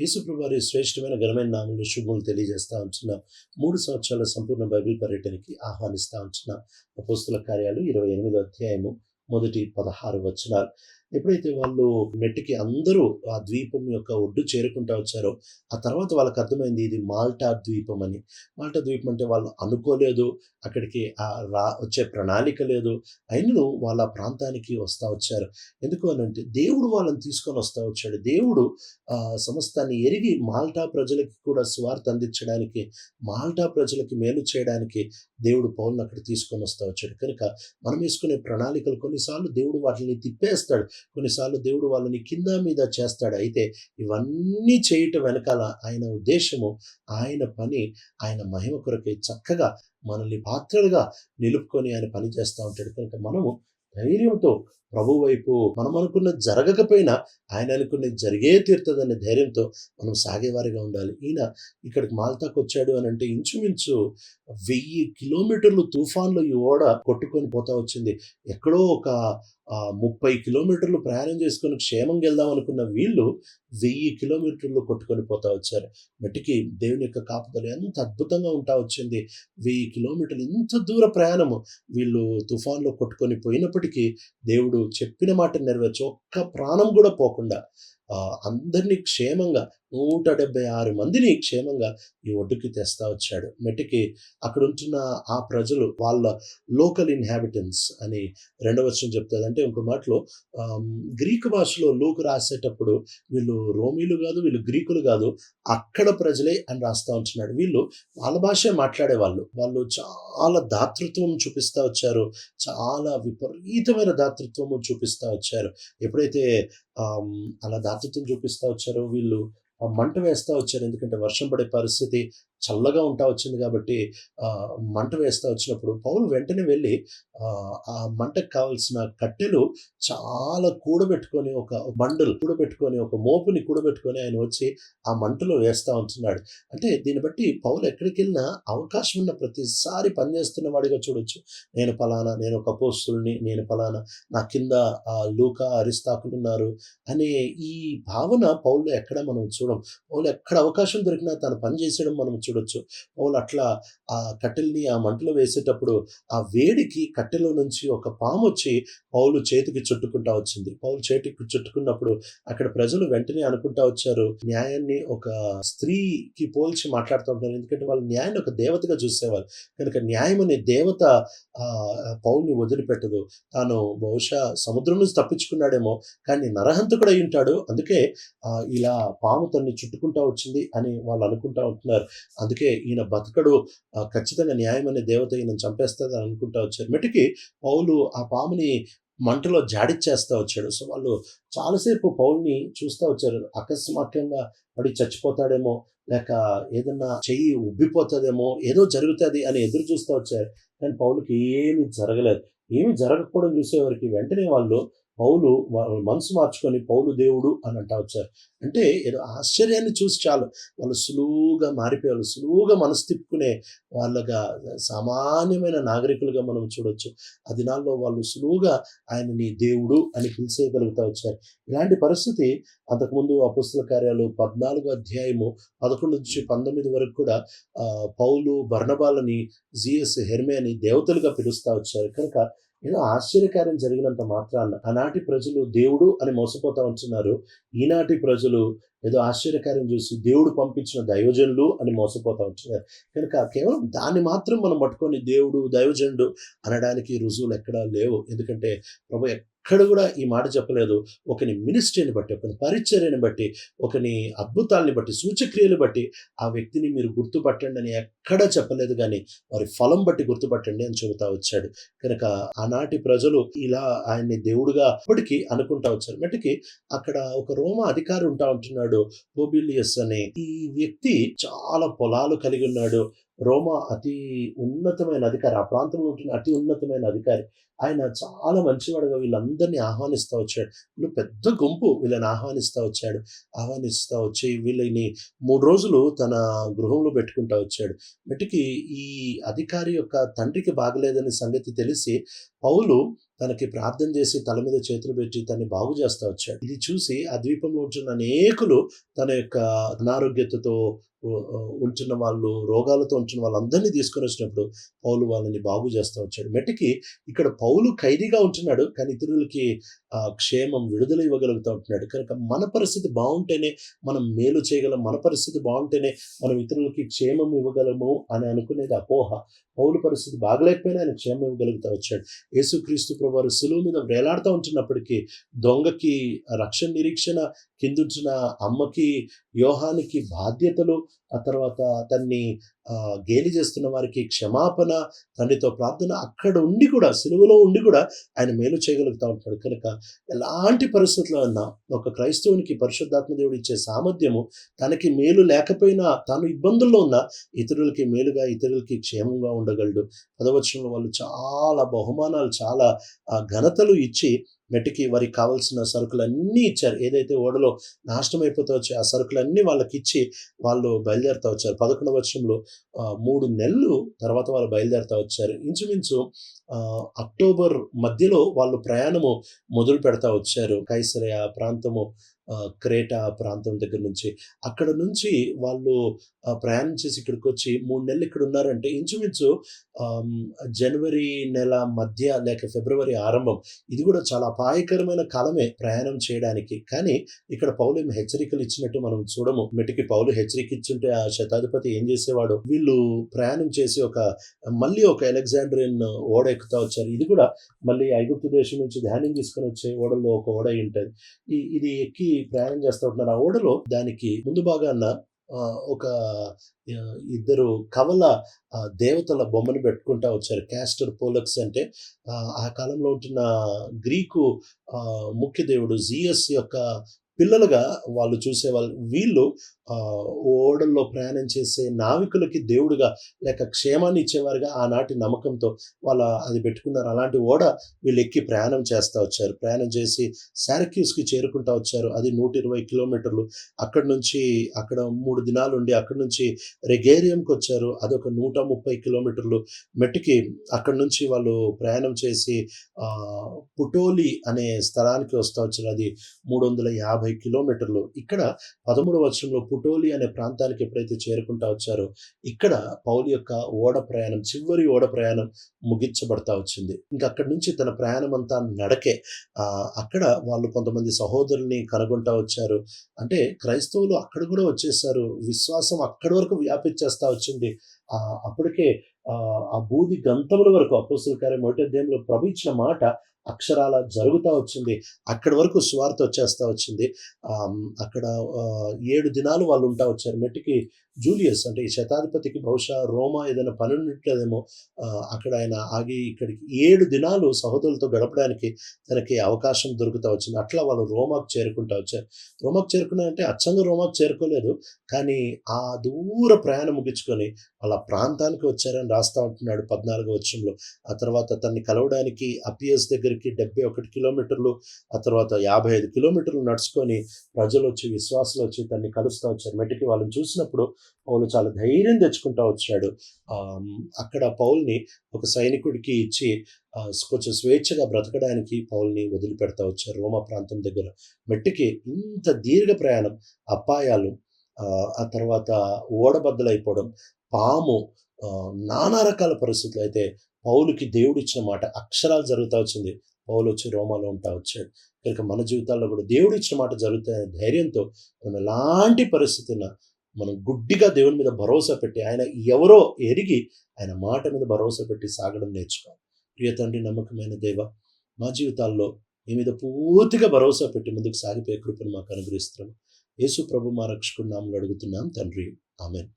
యేసుప్రభు వారి శ్రేష్టమైన ఘనమైన నామంలో శుభములు తెలియజేస్తా ఉంటున్నాం. మూడు సంవత్సరాల సంపూర్ణ బైబిల్ పర్యటనకి ఆహ్వానిస్తా ఉంటున్నాం. అపోస్తుల కార్యాలు ఇరవై ఎనిమిదో అధ్యాయము మొదటి పదహారు వచనాలు. ఎప్పుడైతే వాళ్ళు మెట్టుకి అందరూ ఆ ద్వీపం యొక్క ఒడ్డు చేరుకుంటా వచ్చారో ఆ తర్వాత వాళ్ళకి అర్థమైంది ఇది మాల్టా ద్వీపం అని. మాల్టా ద్వీపం అంటే వాళ్ళు అనుకోలేదు అక్కడికి ఆ రా వచ్చే ప్రణాళిక లేదు అయినను వాళ్ళ ప్రాంతానికి వస్తా వచ్చారు. ఎందుకు అని అంటే దేవుడు వాళ్ళని తీసుకొని వస్తూ వచ్చాడు. దేవుడు ఆ సమస్తాన్ని ఎరిగి మాల్టా ప్రజలకి కూడా స్వార్థ అందించడానికి మాల్టా ప్రజలకి మేలు చేయడానికి దేవుడు పౌలను అక్కడ తీసుకొని వస్తూ వచ్చాడు. కనుక మనం వేసుకునే ప్రణాళికలు కొన్నిసార్లు దేవుడు వాటిని తిప్పేస్తాడు. కొన్నిసార్లు దేవుడు వాళ్ళని కింద మీద చేస్తాడు. అయితే ఇవన్నీ చేయటం వెనకాల ఆయన ఉద్దేశము ఆయన పని ఆయన మహిమ కొరకే చక్కగా మనల్ని పాత్రలుగా నిలుపుకొని ఆయన పని చేస్తూ ఉంటాడు. కనుక మనము ధైర్యంతో ప్రభు వైపు మనం అనుకున్న జరగకపోయినా ఆయన అనుకున్న జరిగే తీరుతుందనే ధైర్యంతో మనం సాగేవారిగా ఉండాలి. ఈయన ఇక్కడికి మాల్తాకు వచ్చాడు అని అంటే ఇంచుమించు వెయ్యి కిలోమీటర్లు తుఫాన్లో ఈ ఓడ కొట్టుకొని పోతా వచ్చింది. ఎక్కడో ఒక ముప్పై కిలోమీటర్లు ప్రయాణం చేసుకొని క్షేమంగా వెళ్దాం అనుకున్న వీళ్ళు వెయ్యి కిలోమీటర్లు కొట్టుకొని పోతా వచ్చారు. మట్టికి దేవుని యొక్క కాపుదలు ఎంత అద్భుతంగా ఉంటా వచ్చింది. వెయ్యి కిలోమీటర్లు ఇంత దూర ప్రయాణము వీళ్ళు తుఫాన్లో కొట్టుకొని పోయినప్పటికీ దేవుడు చెప్పిన మాట నెరవేర్చి. ఒక్క ప్రాణం కూడా పోకుండా అందరినీ క్షేమంగా నూట డెబ్బై ఆరు మందిని క్షేమంగా ఈ ఒడ్డుకి తెస్తా వచ్చాడు. మెట్టికి అక్కడ ఉంటున్న ఆ ప్రజలు వాళ్ళ లోకల్ ఇన్హాబిటెంట్స్ అని రెండవ వచ్చిన చెప్తుంది అంటే ఇంకో మాటలో గ్రీకు భాషలో లోకు రాసేటప్పుడు వీళ్ళు రోమీలు కాదు వీళ్ళు గ్రీకులు కాదు అక్కడ ప్రజలే అని రాస్తా ఉంటున్నాడు. వీళ్ళు వాళ్ళ భాషే మాట్లాడేవాళ్ళు. వాళ్ళు చాలా దాతృత్వం చూపిస్తా వచ్చారు. చాలా విపరీతమైన దాతృత్వము చూపిస్తా వచ్చారు. ఎప్పుడైతే అలా దాతృత్వం చూపిస్తా వచ్చారు. వీళ్ళు మంట వేస్తా వచ్చారు. ఎందుకంటే వర్షం పడే పరిస్థితి. చల్లగా ఉంటా వచ్చింది కాబట్టి మంట వేస్తా వచ్చినప్పుడు పౌలు వెంటనే వెళ్ళి ఆ, మంటకు కావలసిన కట్టెలు చాలా కూడబెట్టుకొని ఒక బండలు కూడబెట్టుకొని ఒక మోపుని కూడబెట్టుకొని ఆయన వచ్చి ఆ మంటలో వేస్తూ ఉంటున్నాడు. అంటే దీన్ని బట్టి పౌలు ఎక్కడికి వెళ్ళినా అవకాశం ఉన్న ప్రతిసారి పనిచేస్తున్న వాడిగా చూడొచ్చు. నేను పలానా నేను ఒక పోస్తుల్ని నేను పలానా నా కింద ఆ లూకా అరిస్తాకులు ఉన్నారు అనే ఈ భావన పౌలు ఎక్కడ మనం చూడం? పౌలు ఎక్కడ అవకాశం దొరికినా తను పని చేసేయడం మనం చూడొచ్చు. పౌలు అట్లా ఆ కట్టెల్ని ఆ మంటలో వేసేటప్పుడు ఆ వేడికి కట్టెలో నుంచి ఒక పాము వచ్చి పౌలు చేతికి చుట్టుకుంటా వచ్చింది. పౌలు చేతికి చుట్టుకున్నప్పుడు అక్కడ ప్రజలు వెంటనే అనుకుంటా వచ్చారు న్యాయాన్ని ఒక స్త్రీకి పోల్చి మాట్లాడుతూ ఉంటారు. ఎందుకంటే వాళ్ళు న్యాయాన్ని ఒక దేవతగా చూసేవారు. కనుక న్యాయం అనే దేవత ఆ పౌల్ని వదిలిపెట్టదు. తాను బహుశా సముద్రం నుంచి తప్పించుకున్నాడేమో కానీ నరహంతకుడు అయి ఉంటాడు. అందుకే ఆ, ఇలా పాము తన్ని చుట్టుకుంటా వచ్చింది అని వాళ్ళు అనుకుంటా ఉంటున్నారు. అందుకే ఈయన బతకడు. ఖచ్చితంగా న్యాయం అనే దేవత ఈయన చంపేస్తుంది అని అనుకుంటా వచ్చారు. మెటికి పౌలు ఆ పాముని మంటలో జాడిచ్చేస్తా వచ్చాడు. సో వాళ్ళు చాలాసేపు పౌల్ని చూస్తూ వచ్చారు. అకస్మాత్తుగా పడి చచ్చిపోతాడేమో లేక ఏదన్నా చెయ్యి ఉబ్బిపోతుందేమో ఏదో జరుగుతుంది అని ఎదురు చూస్తూ వచ్చారు. కానీ పౌలుకి ఏమీ జరగలేదు. ఏమీ జరగకపోవడం చూసేవారికి వెంటనే వాళ్ళు పౌలు వాళ్ళ మనసు మార్చుకొని పౌలు దేవుడు అని అంటా వచ్చారు. అంటే ఏదో ఆశ్చర్యాన్ని చూసి చాలు. వాళ్ళు సులువుగా మారిపోయారు. సులువుగా మనసు తిప్పుకునే వాళ్ళగా సామాన్యమైన నాగరికులుగా మనం చూడొచ్చు. ఆ దినాల్లో వాళ్ళు సులువుగా ఆయనని దేవుడు అని పిలిచేయగలుగుతా వచ్చారు. ఇలాంటి పరిస్థితి అంతకుముందు అపుస్తల కార్యాలు పద్నాలుగు అధ్యాయము పదకొండు నుంచి పంతొమ్మిది వరకు కూడా పౌలు బర్ణబాలని జిఎస్ హెర్మే అని దేవతలుగా పిలుస్తా వచ్చారు. కనుక ఏదో ఆశ్చర్యకార్యం జరిగినంత మాత్రాన ఆనాటి ప్రజలు దేవుడు అని మోసపోతా ఉంటున్నారు. ఈనాటి ప్రజలు ఏదో ఆశ్చర్యకార్యం చూసి దేవుడు పంపించిన దైవజనులు అని మోసపోతూ ఉంటున్నారు. కనుక కేవలం దాన్ని మాత్రం మనం పట్టుకొని దేవుడు దైవజనుడు అనడానికి రుజువులు ఎక్కడా లేవు. ఎందుకంటే ప్రభు ఎక్కడ కూడా ఈ మాట చెప్పలేదు. ఒకని మినిస్ట్రీని బట్టి ఒకని పరిచర్యని బట్టి ఒకని అద్భుతాల్ని బట్టి సూచక్రియలు బట్టి ఆ వ్యక్తిని మీరు గుర్తుపట్టండి అని ఎక్కడా చెప్పలేదు కానీ వారి ఫలం బట్టి గుర్తుపట్టండి అని చెబుతా వచ్చాడు. కనుక ఆనాటి ప్రజలు ఇలా ఆయన్ని దేవుడుగా అప్పటికి అనుకుంటా వచ్చారు. మట్టికి అక్కడ ఒక రోమ అధికారి ఉంటా ఉంటున్నాడు. పోబిలియస్ అనే ఈ వ్యక్తి చాలా పొలాలు కలిగి ఉన్నాడు. రోమా అతి ఉన్నతమైన అధికారి ఆ ప్రాంతంలో ఉంటున్న అతి ఉన్నతమైన అధికారి. ఆయన చాలా మంచివాడుగా వీళ్ళందరినీ ఆహ్వానిస్తూ వచ్చాడు. వీళ్ళు పెద్ద గుంపు వీళ్ళని ఆహ్వానిస్తూ వచ్చాడు. ఆహ్వానిస్తూ వచ్చి వీళ్ళని మూడు రోజులు తన గృహంలో పెట్టుకుంటూ వచ్చాడు. మటుకి ఈ అధికారి యొక్క తండ్రికి బాగలేదని సంగతి తెలిసి పౌలు తనకి ప్రార్థన చేసి తల మీద చేతులు పెట్టి తనని బాగు చేస్తూ వచ్చాడు. ఇది చూసి ఆ ద్వీపంలో ఉంటున్న అనేకులు తన యొక్క అనారోగ్యతతో ఉంటున్న వాళ్ళు రోగాలతో ఉంటున్న వాళ్ళందరినీ తీసుకొని వచ్చినప్పుడు పౌలు వాళ్ళని బాగు చేస్తూ వచ్చాడు. మెట్టికి ఇక్కడ పౌలు ఖైదీగా ఉంటున్నాడు కానీ ఇతరులకి క్షేమం విడుదల ఇవ్వగలుగుతూ ఉంటున్నాడు. కనుక మన పరిస్థితి బాగుంటేనే మనం మేలు చేయగలం మన పరిస్థితి బాగుంటేనే మనం ఇతరులకి క్షేమం ఇవ్వగలము అని అనుకునేది అపోహ. పౌలు పరిస్థితి బాగలేకపోయినా ఆయన క్షేమం ఇవ్వగలుగుతూ వచ్చాడు. యేసుక్రీస్తు ప్రభువారు సులువు మీద వేలాడుతూ ఉంటున్నప్పటికీ దొంగకి రక్షణ నిరీక్షణ కిందుంచిన అమ్మకి యోహానికి బాధ్యతలు ఆ తర్వాత తన్ని గేలి చేస్తున్న వారికి క్షమాపణ తండ్రితో ప్రార్థన అక్కడ ఉండి కూడా సిలువలో ఉండి కూడా ఆయన మేలు చేయగలుగుతూ ఉంటాడు కనుక ఎలాంటి పరిస్థితుల్లో ఉన్నా ఒక క్రైస్తవునికి పరిశుద్ధాత్మ దేవుడు ఇచ్చే సామర్థ్యము తనకి మేలు లేకపోయినా తాను ఇబ్బందుల్లో ఉన్నా ఇతరులకి మేలుగా ఇతరులకి క్షేమంగా ఉండగలడు. పదవచనంలో వాళ్ళు చాలా బహుమానాలు చాలా ఆ, ఘనతలు ఇచ్చి మెట్టికి వారికి కావాల్సిన సరుకులన్నీ ఇచ్చారు. ఏదైతే ఓడలో నాశనం అయిపోతూ వచ్చాయో ఆ సరుకులన్నీ వాళ్ళకి ఇచ్చి వాళ్ళు బయలుదేరుతా వచ్చారు. పదకొండవ వర్షంలో మూడు నెలలు తర్వాత వాళ్ళు బయలుదేరుతా వచ్చారు. ఇంచుమించు అక్టోబర్ మధ్యలో వాళ్ళు ప్రయాణము మొదలు పెడతా వచ్చారు. కైసరయ ప్రాంతము క్రేటా ప్రాంతం దగ్గర నుంచి. అక్కడ నుంచి వాళ్ళు ప్రయాణం చేసి ఇక్కడికి వచ్చి మూడు నెలలు ఇక్కడ ఉన్నారంటే ఇంచుమించు జనవరి నెల మధ్య లేక ఫిబ్రవరి ఆరంభం. ఇది కూడా చాలా అపాయకరమైన కాలమే ప్రయాణం చేయడానికి. కానీ ఇక్కడ పౌలు ఏమి హెచ్చరికలు ఇచ్చినట్టు మనం చూడము. మెటికి పౌలు హెచ్చరిక ఇచ్చుంటే ఆ శతాధిపతి ఏం చేసేవాడు? వీళ్ళు ప్రయాణం చేసి ఒక మళ్ళీ ఒక అలెగ్జాండ్రియన్ ఓడ ఎక్కుతా వచ్చారు. ఇది కూడా మళ్ళీ ఐగుప్తు దేశం నుంచి ధ్యానం తీసుకొని వచ్చే ఓడల్లో ఒక ఓడ అయి ఉంటుంది. ఇది ఎక్కి ప్రయాణం చేస్తూ ఉంటున్నారు. ఆ ఓడలో దానికి ముందు భాగాన ఆ, ఒక ఇద్దరు కవల దేవతల బొమ్మను పెట్టుకుంటా వచ్చారు. క్యాస్టర్ పోలక్స్ అంటే ఆ, కాలంలో ఉంటున్న గ్రీకు ఆ, ముఖ్య దేవుడు జియస్ యొక్క పిల్లలుగా వాళ్ళు చూసేవాళ్ళు. వీళ్ళు ఓడల్లో ప్రయాణం చేసే నావికులకి దేవుడుగా లేక క్షేమాన్ని ఇచ్చేవారుగా ఆనాటి నమ్మకంతో వాళ్ళ అది పెట్టుకున్నారు. అలాంటి ఓడ వీళ్ళు ఎక్కి ప్రయాణం చేస్తూ వచ్చారు. ప్రయాణం చేసి శారక్యూస్కి చేరుకుంటా వచ్చారు. అది నూట ఇరవై కిలోమీటర్లు. అక్కడి నుంచి అక్కడ మూడు దినాలు ఉండి అక్కడి నుంచి రెగేరియంకి వచ్చారు. అదొక నూట ముప్పై కిలోమీటర్లు. మెట్టుకి అక్కడి నుంచి వాళ్ళు ప్రయాణం చేసి పుటోలి అనే స్థలానికి వస్తూ వచ్చారు. అది మూడు వందల యాభై కిలోమీటర్లు. ఇక్కడ పదమూడు వర్షంలో పుటోలి అనే ప్రాంతానికి ఎప్పుడైతే చేరుకుంటా వచ్చారో ఇక్కడ పౌలు యొక్క ఓడ ప్రయాణం చివరి ఓడ ప్రయాణం ముగించబడతా వచ్చింది. ఇంకా అక్కడి నుంచి తన ప్రయాణం అంతా నడకే అక్కడ వాళ్ళు కొంతమంది సహోదరుల్ని కనుగొంటా వచ్చారు. అంటే క్రైస్తవులు అక్కడ కూడా వచ్చేసారు. విశ్వాసం అక్కడి వరకు వ్యాపించేస్తా వచ్చింది. అప్పటికే ఆ, బూది గంతముల వరకు అపోస్తుల కార్యం మొదటి అధ్యాయంలో ప్రభు ఇచ్చిన మాట అక్షరాల జరుగుతూ వచ్చింది. అక్కడి వరకు స్వార్థ వచ్చేస్తా వచ్చింది. అక్కడ ఏడు దినాలు వాళ్ళు ఉంటా వచ్చారు. మెట్టికి జూలియస్ అంటే ఈ శతాధిపతికి బహుశా రోమా ఏదైనా పని అక్కడ ఆయన ఆగి ఇక్కడికి ఏడు దినాలు సహోదరులతో గడపడానికి తనకి అవకాశం దొరుకుతా వచ్చింది. అట్లా వాళ్ళు రోమాకు చేరుకుంటా వచ్చారు. రోమాకు చేరుకున్నారంటే అచ్చంగా రోమాకు చేరుకోలేదు కానీ ఆ దూర ప్రయాణం ముగించుకొని వాళ్ళ ప్రాంతానికి వచ్చారని రాస్తా ఉంటున్నాడు పద్నాలుగో వచ్చంలో. ఆ తర్వాత తన్ని కలవడానికి అపియస్ దగ్గరికి డెబ్బై ఒకటి కిలోమీటర్లు ఆ తర్వాత యాభై ఐదు కిలోమీటర్లు నడుచుకొని ప్రజలు వచ్చి విశ్వాసులు వచ్చి తన్ని కలుస్తూ వచ్చారు. మెట్టికి వాళ్ళని చూసినప్పుడు పౌలు చాలా ధైర్యం తెచ్చుకుంటా వచ్చాడు. అక్కడ పౌల్ని ఒక సైనికుడికి ఇచ్చి కొంచెం స్వేచ్ఛగా బ్రతకడానికి పౌల్ని వదిలిపెడతా వచ్చారు రోమా ప్రాంతం దగ్గర. మెట్టికి ఇంత దీర్ఘ ప్రయాణం అపాయాలు ఆ, తర్వాత ఓడబద్దలైపోవడం పాము ఆ, నానా రకాల పరిస్థితులు అయితే పౌలుకి దేవుడు ఇచ్చిన మాట అక్షరాలు జరుగుతూ వచ్చింది. పౌలు వచ్చి రోమాలో ఉంటా వచ్చాడు. కనుక మన జీవితాల్లో కూడా దేవుడు ఇచ్చిన మాట జరుగుతాయనే ధైర్యంతో మనం ఎలాంటి పరిస్థితున్నా మనం గుడ్డిగా దేవుని మీద భరోసా పెట్టి ఆయన ఎవరో ఎరిగి ఆయన మాట మీద భరోసా పెట్టి సాగడం నేర్చుకోవాలి. ప్రియ తండ్రి నమ్మకమైన దేవ మా జీవితాల్లో మీ మీద పూర్తిగా భరోసా పెట్టి ముందుకు సాగిపోయే కృపను మాకు అనుగ్రహిస్తున్నాం. యేసు ప్రభు మా రక్షకుడు నామలు అడుగుతున్నాం. తండ్రి ఆమెన్.